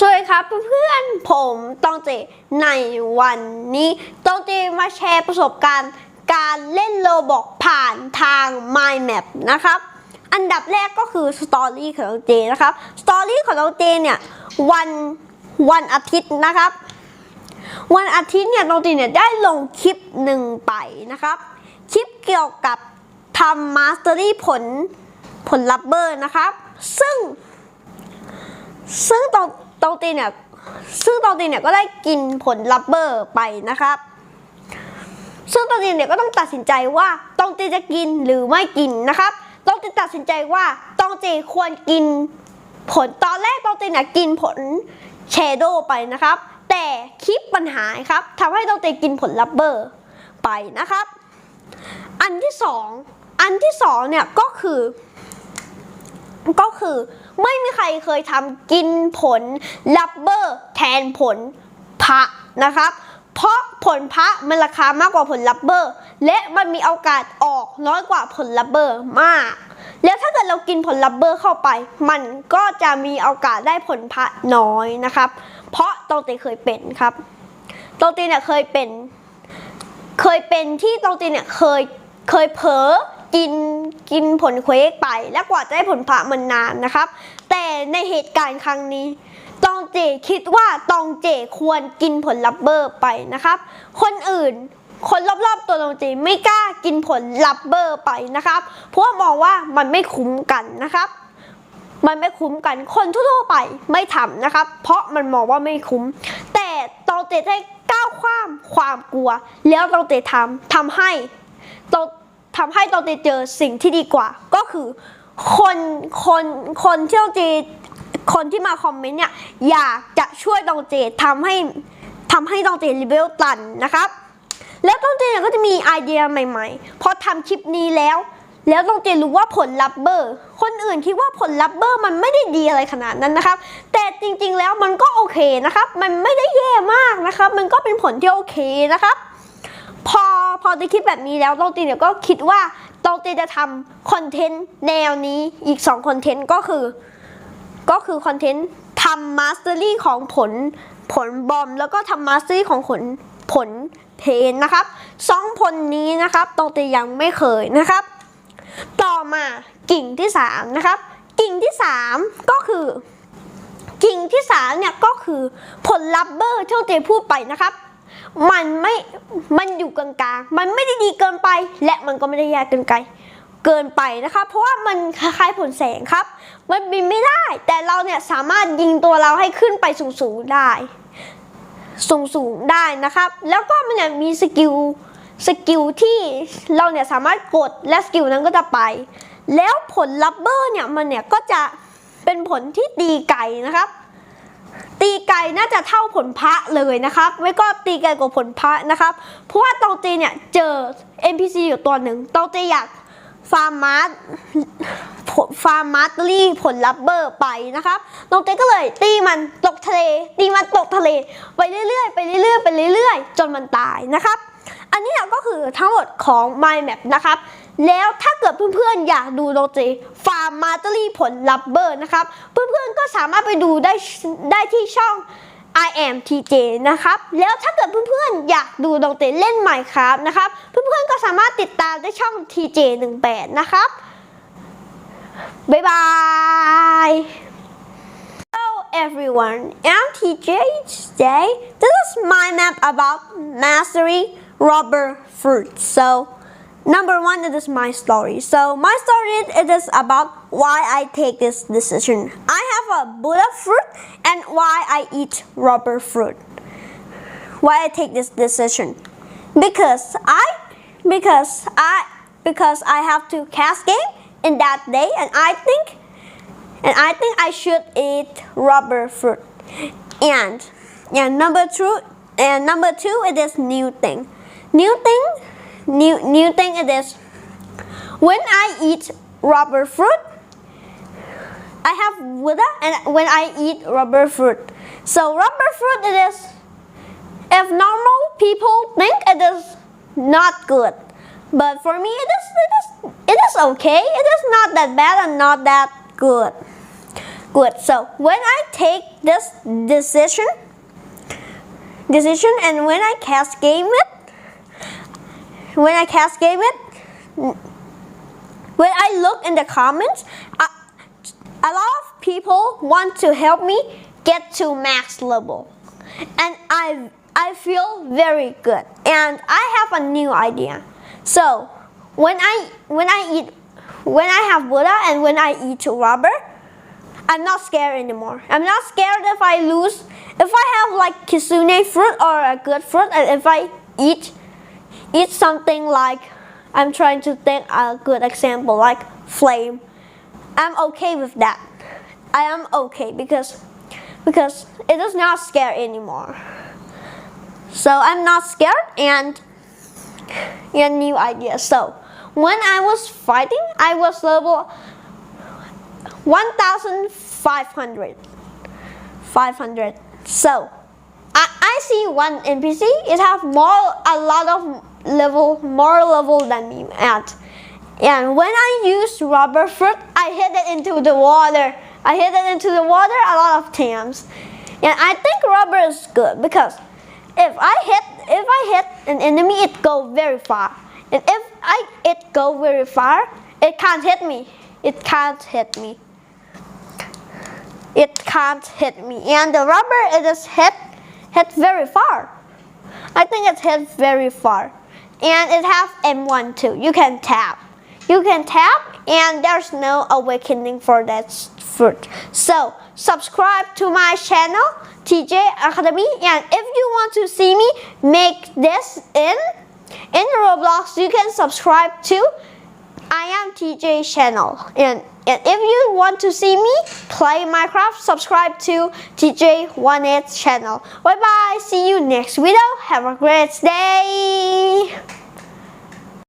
สวัสดีครับเพื่อนผมต้องเจในวันนี้ ต้องเจมาแชร์ประสบการณ์ การเล่นโลบอกผ่านทาง Mind Map นะครับ อันดับแรกก็คือสตอรี่ของน้องเจนะครับสตอรี่ของน้องเจเนี่ยวันวันอาทิตย์นะครับ วันอาทิตย์เนี่ยน้องเจเนี่ยได้ลงคลิปหนึ่งไปนะครับ คลิปเกี่ยวกับทำมาสเตอรี่ผลผลลัพธ์เบอร์นะครับ ซึ่งซึ่งตอง ตองตีเนี่ยซึ่งตองตีเนี่ยก็ได้กินผลลัพธ์เบอร์ไปนะครับ ซึ่งตองตีเนี่ยก็ต้องตัดสินใจว่าตองตีจะกินหรือไม่กินนะครับตองตีตัดสินใจว่าตองตีควรกินผลตอนแรกตองตีเนี่ยกินผลเชโดไปนะครับ แต่คลิปปัญหาครับทำให้ตองตีกินผลลัพธ์เบอร์ไปนะครับ อันที่สองอันที่สองเนี่ยก็คือ ก็คือไม่มีใครเคยทำกินผลลับเบอร์แทนผลพระนะครับ เพราะผลพระมันราคามากกว่าผลลับเบอร์ และมันมีโอกาสออกน้อยกว่าผลลับเบอร์มาก แล้วถ้าเกิดเรากินผลลับเบอร์เข้าไป มันก็จะมีโอกาสได้ผลพระน้อยนะครับ เพราะตองเตเคยเป็นครับตองเตเนี่ยเคยเป็น เคยเป็นที่ตองตีเนี่ยเคยเคยเผลอ กินกินผลเควกไป และกว่าจะได้ผลพระมันนานนะครับ แต่ในเหตุการณ์ครั้งนี้ตองเจคิดว่าตองเจควรกินผลลัพเบอร์ไปนะครับ คนอื่นคนรอบๆตัวตองเจไม่กล้ากินผลลัพเบอร์ไปนะครับ เพราะมองว่ามันไม่คุ้มกันนะครับมันไม่คุ้มกัน คนทั่วๆไปไม่ทำนะครับ เพราะมันมองว่าไม่คุ้ม แต่ตองเตได้ก้าวข้ามความกลัว แล้วตองเตทำทำให้ตอง ทำให้ตองเตเจอสิ่งที่ดีกว่า ก็คือคนคนคนที่ตองเจคนที่มาคอมเมนต์เนี่ยอยากจะช่วยตองเจทำให้ทำให้ตองเจรีเวลตันนะครับ แล้วตองเจเนี่ยก็จะมีไอเดียใหม่ๆพอทำคลิปนี้แล้ว แล้วตองเจรู้ว่าผลลัพธ์เบอร์ คนอื่นคิดว่าผลลัพธ์เบอร์มันไม่ได้ดีอะไรขนาดนั้นนะครับ แต่จริงๆแล้วมันก็โอเคนะครับ มันไม่ได้แย่มากนะครับ มันก็เป็นผลที่โอเคนะครับ พอพอได้คิดแบบนี้แล้วตองตีเนี่ยก็คิดว่าตองตีจะทำคอนเทนต์แนวนี้อีก2คอนเทนต์ก็คือ ก็คือคอนเทนต์ทำมาสเตอรี่ของผลผลบอม แล้วก็ทำมาสเตอรี่ของผลผลเพนนะครับสองผลนี้นะครับตองตียังไม่เคยนะครับ ต่อมากิ่งที่สามนะครับกิ่งที่สามก็คือกิ่งที่สามเนี่ยก็คือผลลัพธ์เบอร์ที่เราเจพูดไปนะครับ มันไม่ มันอยู่กลางๆ มันไม่ได้ดีเกินไป และมันก็ไม่ได้แย่เกินไกลเกินไปนะคะ เพราะว่ามันคล้ายๆผลแสงครับ มันบินไม่ได้ แต่เราเนี่ยสามารถยิงตัวเราให้ขึ้นไปสูงๆได้ สูงๆได้นะครับ แล้วก็มันเนี่ยมีสกิล สกิลที่เราเนี่ยสามารถกดและสกิลนั้นก็จะไป แล้วผลลัพธ์เบอร์เนี่ยมันเนี่ยก็จะเป็นผลที่ตีไก่นะครับ ตีไก่น่าจะเท่าผลพระเลยนะครับ ไม่ก็ตีไก่กว่าผลพระนะครับ เพราะว่าตองตีเนี่ยเจอ NPC อยู่ตัวหนึ่งตองตีอยากฟาร์มมาร์ฟาร์มมาร์ตรี่ผลลัพเบอร์ไปนะครับตองตีก็เลยตีมันตกทะเล ตีมันตกทะเล ไปเรื่อยๆ ไปเรื่อยๆ ไปเรื่อยๆ จนมันตายนะครับ อันนี้ก็คือทั้งหมดของ My Map นะครับ แล้วถ้าเกิดเพื่อนๆอยากดูโรเจฟาร์มมาตอรี่ผลลัพเบอร์นะครับ เพื่อนๆก็สามารถไปดูได้ได้ที่ช่อง I am TJ นะครับ แล้วถ้าเกิดเพื่อนๆ อยากดูโรเจเล่นใหม่ครับนะครับ เพื่อนๆ ก็สามารถติดตามได้ช่อง TJ 18นะครับ บ๊ายบาย everyone, I'm TJ. Today, this is my map about mastery rubber fruit. So, number one, it is my story. So, my story it is about why I take this decision. I have a Buddha fruit and why I eat rubber fruit. Why I take this decision? Because I, because I, because I have to cast game in that day, and I think and I think I should eat rubber fruit. And and number two and number two it is new thing. New thing new new thing it is when I eat rubber fruit I have Buddha and when I eat rubber fruit. So rubber fruit it is if normal people think it is not good. But for me it is it is it is okay. It is not that bad and not that good. Good. So when I take this decision, decision, and when I cast game it, when I cast game it, when I look in the comments, a, a lot of people want to help me get to max level, and I I feel very good, and I have a new idea. So when I when I eat when I have Buddha and when I eat rubber, I'm not scared anymore. I'm not scared if I lose. If I have like kitsune fruit or a good fruit, and if I eat eat something like I'm trying to think a good example like flame, I'm okay with that. I am okay because because it is not scare anymore. So I'm not scared and a new idea. So when I was fighting, I was level 1,500. 500. So I, I see one NPC. It have more a lot of level more level than me at. And when I use rubber fruit, I hit it into the water. I hit it into the water a lot of times. And I think rubber is good because if I hit if I hit an enemy, it go very far. And if I it go very far, it can't hit me. It can't hit me. It can't hit me. And the rubber it is hit hit very far. I think it hit very far. And it has M1 too. You can tap. You can tap and there's no awakening for that fruit. So subscribe to my channel TJ Academy and if you want to see me make this in in Roblox you can subscribe to I am TJ channel and, and if you want to see me play Minecraft subscribe to TJ18 channel. Bye bye see you next video have a great day